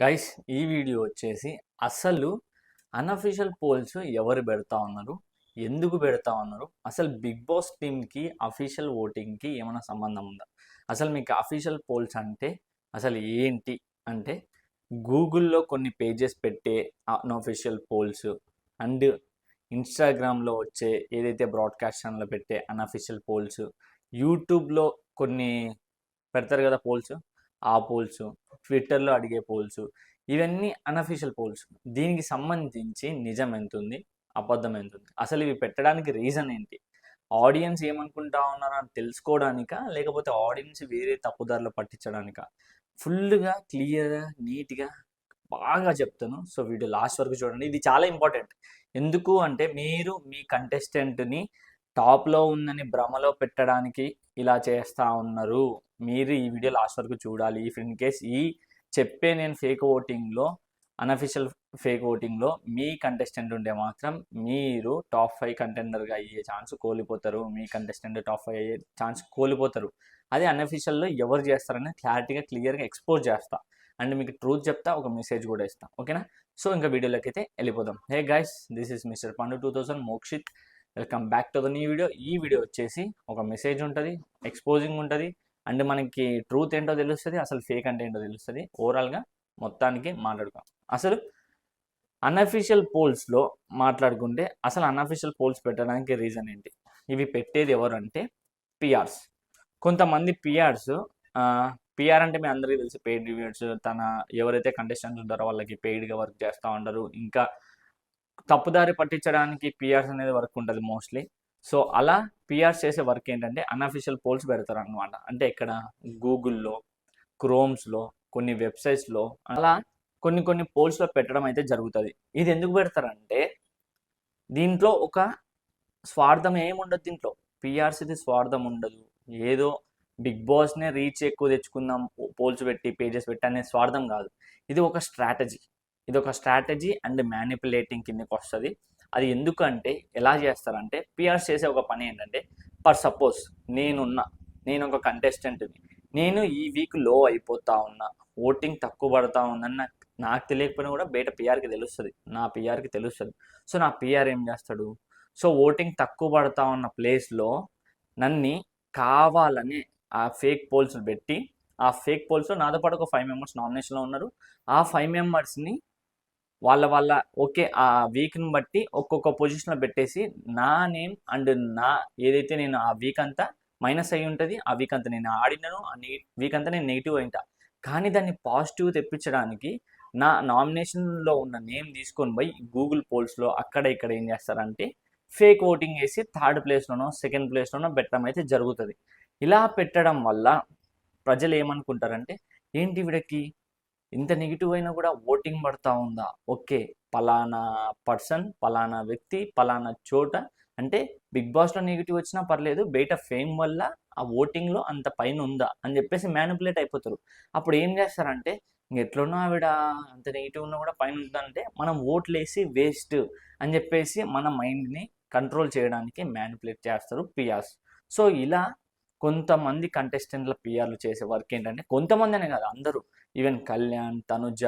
Guys ఈ video వచ్చేసి అసలు అన్అఫీషియల్ పోల్స్ ఎవరు పెడతా ఉన్నారు? ఎందుకు పెడతా ఉన్నారు? అసలు బిగ్ బాస్ టీమ్కి అఫీషియల్ ఓటింగ్కి ఏమైనా సంబంధం ఉందా? అసలు మీకు అఫీషియల్ పోల్స్ అంటే అసలు ఏంటి? అంటే గూగుల్లో కొన్ని పేజెస్ పెట్టే అన్అఫీషియల్ పోల్స్ అండ్ ఇన్స్టాగ్రామ్లో వచ్చే ఏదైతే బ్రాడ్కాస్ట్ ఛానల్లో పెట్టే అన్అఫీషియల్ పోల్స్ యూట్యూబ్లో కొన్ని పెడతారు కదా పోల్స్ ఆ పోల్స్ ట్విట్టర్లో అడిగే పోల్స్ ఇవన్నీ అనఫీషియల్ పోల్స్. దీనికి సంబంధించి నిజం ఎంత ఉంది అబద్ధం ఎంత ఉంది అసలు ఇవి పెట్టడానికి రీజన్ ఏంటి? ఆడియన్స్ ఏమనుకుంటా ఉన్నారో అని తెలుసుకోవడానికా? లేకపోతే ఆడియన్స్ వేరే తప్పుదారులు పట్టించడానికా? ఫుల్గా క్లియర్గా నీట్గా బాగా చెప్తాను సో వీడియో లాస్ట్ వరకు చూడండి. ఇది చాలా ఇంపార్టెంట్. ఎందుకు అంటే మీరు మీ కంటెస్టెంట్ని టాప్లో ఉందని భ్రమలో పెట్టడానికి ఇలా చేస్తూ ఉన్నారు. మీరు ఈ వీడియో లాస్ట్ వరకు చూడాలి. ఇఫ్ ఇన్ కేస్ ఈ చెప్పే నేను ఫేక్ ఓటింగ్లో అన్అఫిషియల్ ఫేక్ ఓటింగ్లో మీ కంటెస్టెంట్ ఉంటే మాత్రం మీరు టాప్ ఫైవ్ కంటెండర్గా అయ్యే ఛాన్స్ కోల్పోతారు. మీ కంటెస్టెంట్ టాప్ ఫైవ్ అయ్యే ఛాన్స్ కోల్పోతారు. అదే అన్అఫిషియల్లో ఎవరు చేస్తారని క్లారిటీగా క్లియర్గా ఎక్స్పోజ్ చేస్తా. అండ్ మీకు ట్రూత్ చెప్తా ఒక మెసేజ్ కూడా ఇస్తా. ఓకేనా సో ఇంకా వీడియోలోకి అయితే వెళ్ళిపోదాం. Hey guys this is mister Pandu two thousand Mokshith welcome back to the new video ఈ వీడియో వచ్చేసి ఒక మెసేజ్ ఉంటుంది ఎక్స్పోజింగ్ ఉంటుంది. అండ్ మనకి ట్రూత్ ఏంటో తెలుస్తుంది అసలు ఫేక్ అంటే ఏంటో తెలుస్తుంది. ఓవరాల్గా మొత్తానికి మాట్లాడుకోం అసలు అన్అఫీషియల్ పోల్స్లో మాట్లాడుకుంటే అసలు అన్అఫీషియల్ పోల్స్ పెట్టడానికి రీజన్ ఏంటి? ఇవి పెట్టేది ఎవరు అంటే పిఆర్స్ కొంతమంది పిఆర్స్ పిఆర్ అంటే మీ అందరికీ తెలిసి పెయిడ్ రివ్యూస్ తన ఎవరైతే కంటెస్టెంట్స్ ఉంటారో వాళ్ళకి పెయిడ్గా వర్క్ చేస్తూ ఉంటారు. ఇంకా తప్పుదారి పట్టించడానికి పిఆర్స్ అనేది వర్క్ ఉంటుంది మోస్ట్లీ సో అలా పిఆర్స్ చేసే వర్క్ ఏంటంటే అన్అఫీషియల్ పోల్స్ పెడతారు అనమాట అంటే ఇక్కడ గూగుల్లో క్రోమ్స్లో కొన్ని వెబ్సైట్స్లో అలా కొన్ని కొన్ని పోల్స్లో పెట్టడం అయితే జరుగుతుంది. ఇది ఎందుకు పెడతారంటే దీంట్లో ఒక స్వార్థం ఏముండదు దీంట్లో? పిఆర్సీది స్వార్థం ఉండదు. ఏదో బిగ్ బాస్నే రీచ్ ఎక్కువ తెచ్చుకుందాం పోల్స్ పెట్టి పేజెస్ పెట్టి అనే స్వార్థం కాదు. ఇది ఒక స్ట్రాటజీ ఇది ఒక స్ట్రాటజీ అండ్ మ్యానిపులేటింగ్ కిందకి వస్తుంది అది ఎందుకంటే ఎలా చేస్తారంటే పిఆర్స్ చేసే ఒక పని ఏంటంటే ఫర్ సపోజ్ నేనున్నా నేను ఒక కంటెస్టెంట్ని నేను ఈ వీక్లో అయిపోతా ఉన్నా ఓటింగ్ తక్కువ పడతా ఉందని నాకు నాకు తెలియకపోయినా కూడా బయట పిఆర్కి తెలుస్తుంది. నా పిఆర్కి తెలుస్తుంది. సో నా పిఆర్ ఏం చేస్తాడు? సో ఓటింగ్ తక్కువ పడతా ఉన్న ప్లేస్లో నన్ను కావాలని ఆ ఫేక్ పోల్స్ పెట్టి ఆ ఫేక్ పోల్స్లో నాతో పాటు ఒక ఫైవ్ మెంబర్స్ నామినేషన్లో ఉన్నారు. ఆ ఫైవ్ మెంబర్స్ని వాళ్ళ వాళ్ళ ఓకే ఆ వీక్ని బట్టి ఒక్కొక్క పొజిషన్లో పెట్టేసి నా నేమ్ అండ్ నా ఏదైతే నేను ఆ వీక్ అంతా మైనస్ అయి ఉంటుంది ఆ వీక్ అంతా నేను ఆడినను ఆ వీక్ అంతా నేను నెగిటివ్ అయింటా కానీ దాన్ని పాజిటివ్ తెప్పించడానికి నా నామినేషన్లో ఉన్న నేమ్ తీసుకొని పోయి గూగుల్ పోల్స్లో అక్కడ ఇక్కడ ఏం చేస్తారంటే ఫేక్ ఓటింగ్ వేసి థర్డ్ ప్లేస్లోనో సెకండ్ ప్లేస్లోనో పెట్టడం అయితే జరుగుతుంది. ఇలా పెట్టడం వల్ల ప్రజలు ఏమనుకుంటారంటే ఏంటి వీడికి? ఇంత నెగిటివ్ అయినా కూడా ఓటింగ్ పడతా ఉందా? ఓకే పలానా పర్సన్ పలానా వ్యక్తి పలానా చోట అంటే బిగ్ బాస్లో నెగిటివ్ వచ్చినా పర్లేదు బయట ఫేమ్ వల్ల ఆ ఓటింగ్లో అంత పైన ఉందా అని చెప్పేసి మ్యానిపులేట్ అయిపోతారు. అప్పుడు ఏం చేస్తారంటే ఎట్లున్నా ఆవిడ అంత నెగిటివ్ ఉన్నా కూడా పైన ఉందంటే మనం ఓట్లేసి వేస్ట్ అని చెప్పేసి మన మైండ్ని కంట్రోల్ చేయడానికి మ్యానిపులేట్ చేస్తారు పిఆర్స్ సో ఇలా కొంతమంది కంటెస్టెంట్ల పిఆర్లు చేసే వర్క్ ఏంటంటే కొంతమంది అనే కాదు అందరూ ఈవెన్ కళ్యాణ్ తనుజ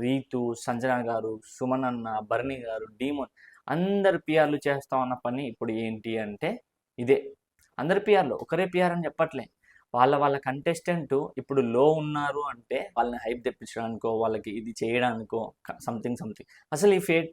రీతు సంజన గారు సుమన్ అన్న భరణి గారు డీమోన్ అందరు పిఆర్లు చేస్తా ఉన్న పని ఇప్పుడు ఏంటి అంటే ఇదే. అందరు పిఆర్లు ఒకరే పిఆర్ అని చెప్పట్లే. వాళ్ళ వాళ్ళ కంటెస్టెంట్ ఇప్పుడు లో ఉన్నారు అంటే వాళ్ళని హైప్ తెప్పించడానికో వాళ్ళకి ఇది చేయడానికో సంథింగ్ సంథింగ్ అసలు ఈ ఫేట్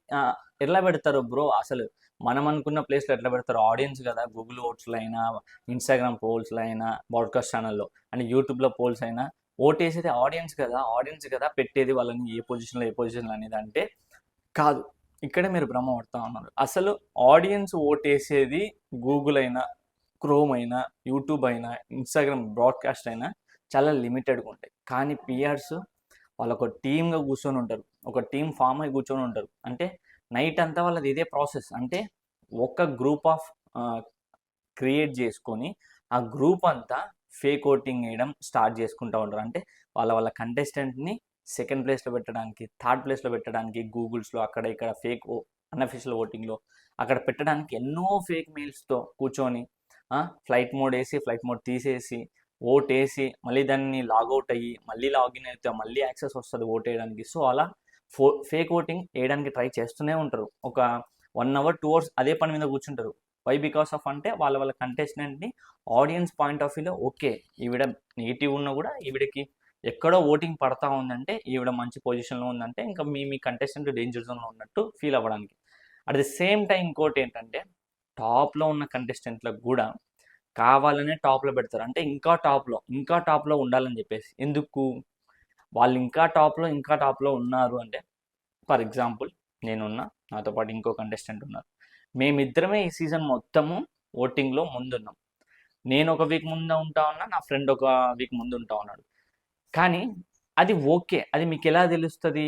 ఎట్లా పెడతారు బ్రో అసలు మనం అనుకున్న ప్లేస్లో ఎట్లా పెడతారు ఆడియన్స్ కదా గూగుల్ ఓట్స్లో అయినా ఇన్స్టాగ్రామ్ పోల్స్లో అయినా బాడ్కాస్ట్ ఛానల్లో అండ్ యూట్యూబ్లో పోల్స్ అయినా ఓటేసేది ఆడియన్స్ కదా ఆడియన్స్ కదా పెట్టేది వాళ్ళని ఏ పొజిషన్లో ఏ పొజిషన్లో అనేది అంటే కాదు. ఇక్కడే మీరు భ్రమ పడతా ఉన్నారు. అసలు ఆడియన్స్ ఓటేసేది గూగుల్ అయినా క్రోమ్ అయినా యూట్యూబ్ అయినా ఇన్స్టాగ్రామ్ బ్రాడ్కాస్ట్ అయినా చాలా లిమిటెడ్గా ఉంటాయి. కానీ పిఆర్స్ వాళ్ళు ఒక టీమ్గా కూర్చొని ఉంటారు. ఒక టీం ఫామ్ అయి కూర్చొని ఉంటారు. అంటే నైట్ అంతా వాళ్ళది ఇదే ప్రాసెస్. అంటే ఒక గ్రూప్ ఆఫ్ క్రియేట్ చేసుకొని ఆ గ్రూప్ అంతా ఫేక్ ఓటింగ్ వేయడం స్టార్ట్ చేసుకుంటూ ఉంటారు. అంటే వాళ్ళ వాళ్ళ కంటెస్టెంట్ని సెకండ్ ప్లేస్లో పెట్టడానికి థర్డ్ ప్లేస్లో పెట్టడానికి గూగుల్స్లో అక్కడ ఇక్కడ ఫేక్ అన్అఫీషియల్ ఓటింగ్లో అక్కడ పెట్టడానికి ఎన్నో ఫేక్ మెయిల్స్తో కూర్చొని ఫ్లైట్ మోడ్ వేసి ఫ్లైట్ మోడ్ తీసేసి ఓట్ వేసి మళ్ళీ దాన్ని లాగౌట్ అయ్యి మళ్ళీ లాగిన్ అయితే మళ్ళీ యాక్సెస్ వస్తుంది ఓట్ వేయడానికి. సో అలా ఫో ఫేక్ ఓటింగ్ వేయడానికి ట్రై చేస్తూనే ఉంటారు. ఒక వన్ అవర్ టూ అవర్స్ అదే పని మీద కూర్చుంటారు. వై బికాస్ ఆఫ్ అంటే వాళ్ళ వాళ్ళ కంటెస్టెంట్ని ఆడియన్స్ పాయింట్ ఆఫ్ వ్యూలో ఓకే ఈవిడ నెగిటివ్ ఉన్నా కూడా ఈవిడకి ఎక్కడో ఓటింగ్ పడతా ఉందంటే ఈవిడ మంచి పొజిషన్లో ఉందంటే ఇంకా మీ మీ కంటెస్టెంట్ డేంజర్ జోన్లో ఉన్నట్టు ఫీల్ అవ్వడానికి. అట్ ది సేమ్ టైం ఇంకోటి ఏంటంటే టాప్లో ఉన్న కంటెస్టెంట్లకు కూడా కావాలనే టాప్లో పెడతారు. అంటే ఇంకా టాప్లో ఇంకా టాప్లో ఉండాలని చెప్పేసి. ఎందుకు? వాళ్ళు ఇంకా టాప్లో ఇంకా టాప్లో ఉన్నారు అంటే ఫర్ ఎగ్జాంపుల్ నేనున్నా నాతో పాటు ఇంకో కంటెస్టెంట్ ఉన్నారు. మేమిద్దరమే ఈ సీజన్ మొత్తము ఓటింగ్లో ముందున్నాం. నేను ఒక వీక్ ముందు ఉంటా ఉన్నా నా ఫ్రెండ్ ఒక వీక్ ముందు ఉంటా ఉన్నాడు. కానీ అది ఓకే అది మీకు ఎలా తెలుస్తుంది?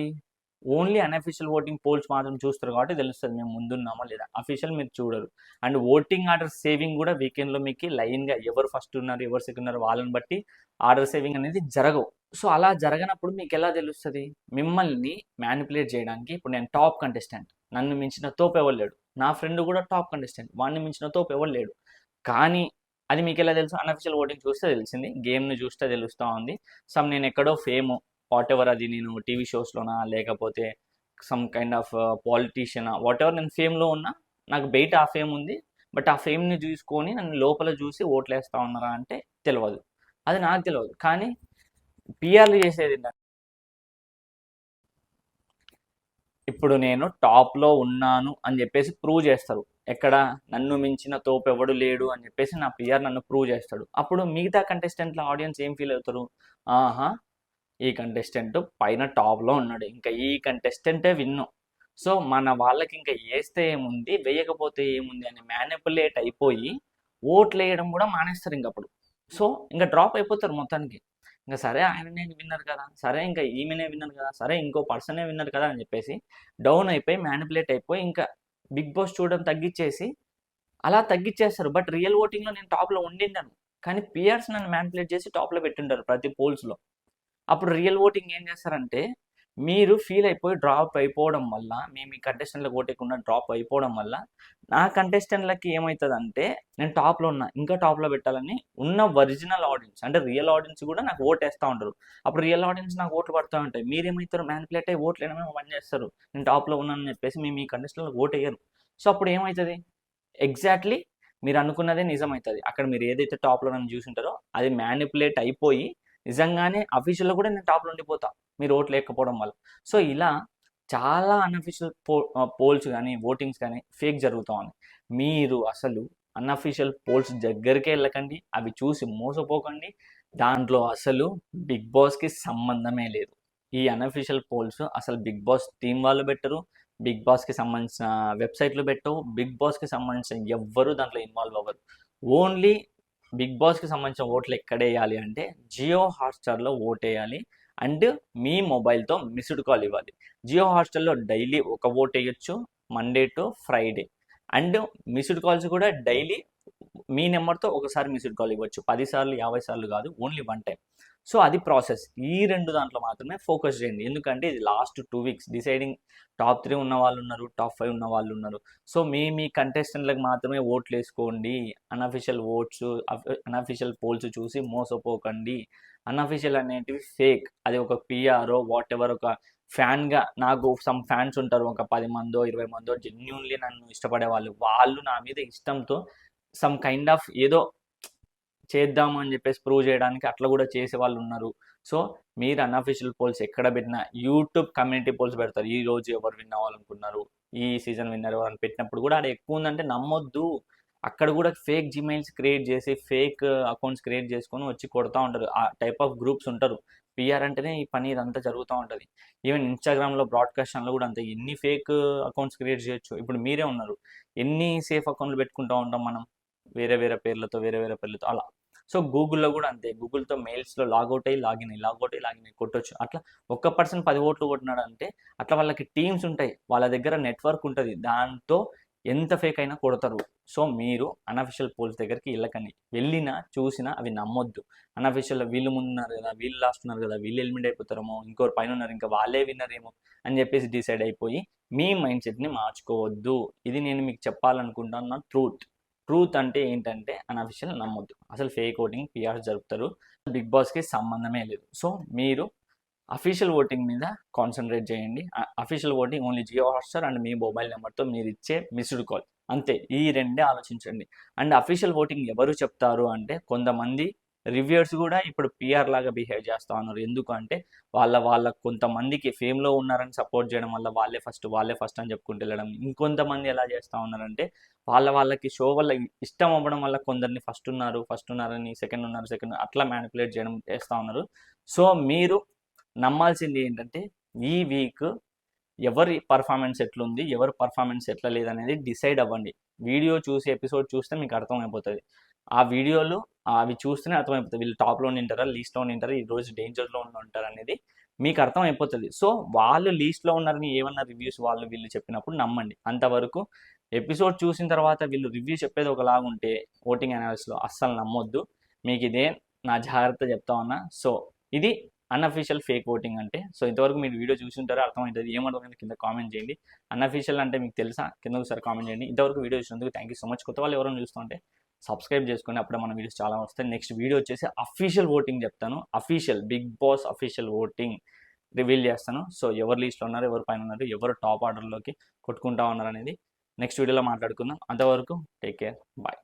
ఓన్లీ అన్అఫీషియల్ ఓటింగ్ పోల్స్ మాత్రం చూస్తారు కాబట్టి తెలుస్తుంది మేము ముందున్నామా లేదా? అఫీషియల్ మీరు చూడరు. అండ్ ఓటింగ్ ఆర్డర్ సేవింగ్ కూడా వీకెండ్లో మీకు లైన్గా ఎవరు ఫస్ట్ ఉన్నారు ఎవరు సెకండ్ ఉన్నారు వాళ్ళని బట్టి ఆర్డర్ సేవింగ్ అనేది జరగవు. సో అలా జరగనప్పుడు మీకు ఎలా తెలుస్తుంది? మిమ్మల్ని మ్యానిపులేట్ చేయడానికి ఇప్పుడు నేను టాప్ కంటెస్టెంట్. నన్ను మించిన తోపు ఎవరు లేడు నా ఫ్రెండ్ కూడా టాప్ కంటెస్టెంట్. వాడిని మించిన తోపు ఎవరు లేడు. కానీ అది మీకు ఎలా తెలుసు? అన్అఫిషియల్ ఓటింగ్ చూస్తే తెలిసింది. గేమ్ని చూస్తే తెలుస్తూ ఉంది. సమ్ నేను ఎక్కడో ఫేమ్ వాట్ ఎవర్ అది నేను టీవీ షోస్లోనా లేకపోతే సమ్ కైండ్ ఆఫ్ పాలిటీషియనా వాట్ ఎవర్ నేను ఫేమ్లో ఉన్నా నాకు బయట ఆ ఫేమ్ ఉంది. బట్ ఆ ఫేమ్ని చూసుకొని నన్ను లోపల చూసి ఓట్లు వేస్తూ ఉన్నారా అంటే తెలియదు అది నాకు తెలియదు కానీ పిఆర్లు చేసేది ఏంటంటే ఇప్పుడు నేను టాప్లో ఉన్నాను అని చెప్పేసి ప్రూవ్ చేస్తారు ఎక్కడ? నన్ను మించిన తోపు ఎవడు లేడు అని చెప్పేసి నా పిఆర్ నన్ను ప్రూవ్ చేస్తాడు. అప్పుడు మిగతా కంటెస్టెంట్ల ఆడియన్స్ ఏం ఫీల్ అవుతారు? ఆహా! ఈ కంటెస్టెంట్ పైన టాప్లో ఉన్నాడు. ఇంకా ఈ కంటెస్టెంటే విన్ను. సో మన వాళ్ళకి ఇంకా వేస్తే ఏముంది? వేయకపోతే ఏముంది? అని మ్యానిపులేట్ అయిపోయి ఓట్లు వేయడం కూడా మానేస్తారు ఇంకప్పుడు సో ఇంకా డ్రాప్ అయిపోతారు మొత్తానికి. ఇంకా సరే ఆయననే విన్నారు కదా సరే ఇంకా ఈమెనే విన్నారు కదా సరే ఇంకో పర్సనే విన్నారు కదా అని చెప్పేసి డౌన్ అయిపోయి మ్యానిపులేట్ అయిపోయి ఇంకా బిగ్ బాస్ చూడడం తగ్గించేసి అలా తగ్గించేస్తారు బట్ రియల్ ఓటింగ్లో నేను టాప్లో ఉండిండాను. కానీ పియర్స్ నన్ను మ్యానిపులేట్ చేసి టాప్లో పెట్టింటారు ప్రతి పోల్స్లో. అప్పుడు రియల్ ఓటింగ్ ఏం చేస్తారంటే మీరు ఫీల్ అయిపోయి డ్రాప్ అయిపోవడం వల్ల మేము ఈ కంటెస్టెంట్లకు ఓటేయకుండా డ్రాప్ అయిపోవడం వల్ల నా కంటెస్టెంట్లకి ఏమవుతుందంటే నేను టాప్లో ఉన్నా ఇంకా టాప్లో పెట్టాలని ఉన్న ఒరిజినల్ ఆడియన్స్ అంటే రియల్ ఆడియన్స్ కూడా నాకు ఓట్ వేస్తూ ఉంటారు. అప్పుడు రియల్ ఆడియన్స్ నాకు ఓట్లు పడుతూ ఉంటాయి. మీరేమవుతారు మ్యాన్పులేట్ అయ్యి ఓట్లు వేయడమే పని చేస్తారు? నేను టాప్లో ఉన్నానని చెప్పేసి మేము ఈ కంటెస్టెంట్లకు ఓట్ వేయరు సో అప్పుడు ఏమవుతుంది ఎగ్జాక్ట్లీ మీరు అనుకున్నదే నిజమవుతుంది అక్కడ మీరు ఏదైతే టాప్లో నన్ను చూసింటారో అది మ్యానిపులేట్ అయిపోయి నిజంగానే అఫీషియల్లో కూడా నేను టాప్లో ఉండిపోతా. మీరు ఓట్లు లేకపోవడం వల్ల. సో ఇలా చాలా అన్అఫీషియల్ పో పోల్స్ కానీ ఓటింగ్స్ కానీ ఫేక్ జరుగుతూ ఉంది మీరు అసలు అన్అఫీషియల్ పోల్స్ దగ్గరికే వెళ్ళకండి. అవి చూసి మోసపోకండి. దాంట్లో అసలు బిగ్ బాస్కి సంబంధమే లేదు. ఈ అన్అఫీషియల్ పోల్స్ అసలు బిగ్ బాస్ టీం వాళ్ళు పెట్టరు. బిగ్ బాస్కి సంబంధించిన వెబ్సైట్లు పెట్టవు. బిగ్ బాస్కి సంబంధించిన ఎవ్వరు దాంట్లో ఇన్వాల్వ్ అవ్వరు. ఓన్లీ బిగ్ బాస్కి సంబంధించిన ఓట్లు ఎక్కడ వేయాలి అంటే జియో హాట్స్టార్లో ఓట్ వేయాలి అండ్ మీ మొబైల్తో మిస్డ్ కాల్ ఇవ్వాలి. జియో హాట్స్టార్లో డైలీ ఒక ఓట్ వేయొచ్చు Monday to Friday. And missed calls కూడా డైలీ మీ నెంబర్తో ఒకసారి మిస్డ్ కాల్ ఇవ్వచ్చు. పది సార్లు యాభై సార్లు కాదు ఓన్లీ వన్ టైం సో అది ప్రాసెస్. ఈ రెండు దాంట్లో మాత్రమే ఫోకస్ చేయండి. ఎందుకంటే ఇది last two weeks. Deciding top three ఉన్న వాళ్ళు ఉన్నారు టాప్ ఫైవ్ ఉన్న వాళ్ళు ఉన్నారు. సో మీ మీ కంటెస్టెంట్లకు మాత్రమే ఓట్లు వేసుకోండి. అన్అఫిషియల్ ఓట్స్ అన్అఫిషియల్ పోల్స్ చూసి మోసపోకండి. అన్అఫిషియల్ అనేటివి ఫేక్. అది ఒక పిఆర్ఓ వాట్ ఎవర్ ఒక ఫ్యాన్గా నాకు సమ్ ఫ్యాన్స్ ఉంటారు. ఒక పది మందో ఇరవై మందో జెన్యున్లీ నన్ను ఇష్టపడే వాళ్ళు. వాళ్ళు నా మీద ఇష్టంతో సమ్ కైండ్ ఆఫ్ ఏదో చేద్దాము అని చెప్పేసి ప్రూవ్ చేయడానికి అట్లా కూడా చేసే వాళ్ళు ఉన్నారు. సో మీరు అన్అఫీషియల్ పోల్స్ ఎక్కడ పెట్టినా యూట్యూబ్ కమ్యూనిటీ పోల్స్ పెడతారు. ఈ రోజు ఎవరు విన్ అవ్వాలనుకున్నారు? ఈ సీజన్ విన్నర్ అని పెట్టినప్పుడు కూడా అది ఎక్కువ ఉందంటే నమ్మొద్దు. అక్కడ కూడా ఫేక్ జిమెయిల్స్ క్రియేట్ చేసి ఫేక్ అకౌంట్స్ క్రియేట్ చేసుకొని వచ్చి కొడతా ఉంటారు. ఆ టైప్ ఆఫ్ గ్రూప్స్ ఉంటారు. పిఆర్ అంటేనే ఈ పని ఇదంతా జరుగుతూ ఉంటుంది. ఈవెన్ ఇన్స్టాగ్రామ్లో బ్రాడ్కాస్ట్లో కూడా అంతే. ఎన్ని ఫేక్ అకౌంట్స్ క్రియేట్ చేయొచ్చు? ఇప్పుడు మీరే ఉన్నారు. ఎన్ని సేఫ్ అకౌంట్లు పెట్టుకుంటూ ఉంటాం మనం? వేరే వేరే పేర్లతో వేరే వేరే పేర్లతో అలా. సో గూగుల్లో కూడా అంతే. గూగుల్తో మెయిల్స్లో లాగౌట్ అయ్యి లాగిన్ అయ్యి లాగౌట్ అయ్యి లాగిన్ అయ్యి కొట్టొచ్చు. అట్లా ఒక్క పర్సన్ పది ఓట్లు కొట్టినాడు అంటే అట్లా వాళ్ళకి టీమ్స్ ఉంటాయి. వాళ్ళ దగ్గర నెట్వర్క్ ఉంటుంది. దాంతో ఎంత ఫేక్ అయినా కొడతారు. సో మీరు అనఫిషియల్ పోల్స్ దగ్గరికి వెళ్ళకండి. వెళ్ళినా చూసినా అవి నమ్మొద్దు. అనఫిషియల్ వీళ్ళు ముందున్నారు కదా వీళ్ళు లాస్ట్ ఉన్నారు కదా వీళ్ళు ఎలిమినేట్ అయిపోతారేమో ఇంకోరు పైన ఉన్నారు ఇంకా వాళ్ళే విన్నరేమో అని చెప్పేసి డిసైడ్ అయిపోయి మీ మైండ్ సెట్ని మార్చుకోవద్దు. ఇది నేను మీకు చెప్పాలనుకుంటున్న ట్రూత్. ట్రూత్ అంటే ఏంటంటే అన్అఫిషియల్ నమ్మొద్దు. అసలు ఫేక్ ఓటింగ్ పిఆర్ జరుపుతారు. బిగ్ బాస్కి సంబంధమే లేదు. సో మీరు అఫీషియల్ ఓటింగ్ మీద కాన్సన్ట్రేట్ చేయండి. Official voting only Jio Hotstar and me mobile నెంబర్తో మీరు ఇచ్చే మిస్డ్ కాల్ అంతే. ఈ రెండే ఆలోచించండి. అండ్ అఫీషియల్ ఓటింగ్ ఎవరు చెప్తారు అంటే కొంతమంది రివ్యూర్స్ కూడా ఇప్పుడు పిఆర్ లాగా బిహేవ్ చేస్తూ ఉన్నారు. ఎందుకు అంటే వాళ్ళ వాళ్ళ కొంతమందికి ఫేమ్లో ఉన్నారని సపోర్ట్ చేయడం వల్ల వాళ్ళే ఫస్ట్ వాళ్ళే ఫస్ట్ అని చెప్పుకుంటూ వెళ్ళడం. ఇంకొంతమంది ఎలా చేస్తూ ఉన్నారంటే వాళ్ళ వాళ్ళకి షో వల్ల ఇష్టం అవ్వడం వల్ల కొందరిని ఫస్ట్ ఉన్నారు ఫస్ట్ ఉన్నారని సెకండ్ ఉన్నారు సెకండ్ అట్లా మ్యానిపులేట్ చేయడం చేస్తూ ఉన్నారు. సో మీరు నమ్మాల్సింది ఏంటంటే ఈ వీక్ ఎవరి పర్ఫార్మెన్స్ ఎట్లుంది ఎవరి పర్ఫార్మెన్స్ ఎట్లా లేదనేది డిసైడ్ అవ్వండి. వీడియో చూసి ఎపిసోడ్ చూస్తే మీకు అర్థమైపోతుంది. ఆ వీడియోలు అవి చూస్తేనే అర్థమైపోతుంది. వీళ్ళు టాప్లో ఉంటారా లీస్ట్లో ఉంటారా ఈ రోజు డేంజర్లో ఉంటారు అనేది మీకు అర్థం అయిపోతుంది సో వాళ్ళు లీస్ట్లో ఉన్నారని ఏమన్నా రివ్యూస్ వాళ్ళు వీళ్ళు చెప్పినప్పుడు నమ్మండి. అంతవరకు ఎపిసోడ్ చూసిన తర్వాత వీళ్ళు రివ్యూ చెప్పేది ఒకలాగా ఉంటే ఓటింగ్ అనాలిసిస్లో అస్సలు నమ్మొద్దు. మీకు ఇదే నా జాగ్రత్త చెప్తా ఉన్నా. సో ఇది అన్అఫీషియల్ ఫేక్ ఓటింగ్ అంటే. సో ఇంతవరకు మీరు వీడియో చూసింటారో అర్థమవుతుంది ఏమర్థమైంది కింద కామెంట్ చేయండి. అన్అఫీషియల్ అంటే మీకు తెలుసా? కింద ఒకసారి కామెంట్ చేయండి. ఇంతవరకు వీడియో చూసినందుకు థ్యాంక్ యూ సో మచ్ కొత్త వాళ్ళు ఎవరైనా చూస్తుంటే సబ్స్క్రైబ్ చేసుకుని అప్పుడే మన వీడియోస్ చాలా వస్తాయి. నెక్స్ట్ వీడియో వచ్చేసి అఫీషియల్ ఓటింగ్ చెప్తాను. Official Bigg Boss official voting reveal చేస్తాను. సో ఎవరు లీస్ట్లో ఉన్నారు ఎవరు పైన ఉన్నారు ఎవరు టాప్ ఆర్డర్లోకి కొట్టుకుంటా ఉన్నారు అనేది నెక్స్ట్ వీడియోలో మాట్లాడుకుందాం. అంతవరకు టేక్ కేర్. బాయ్.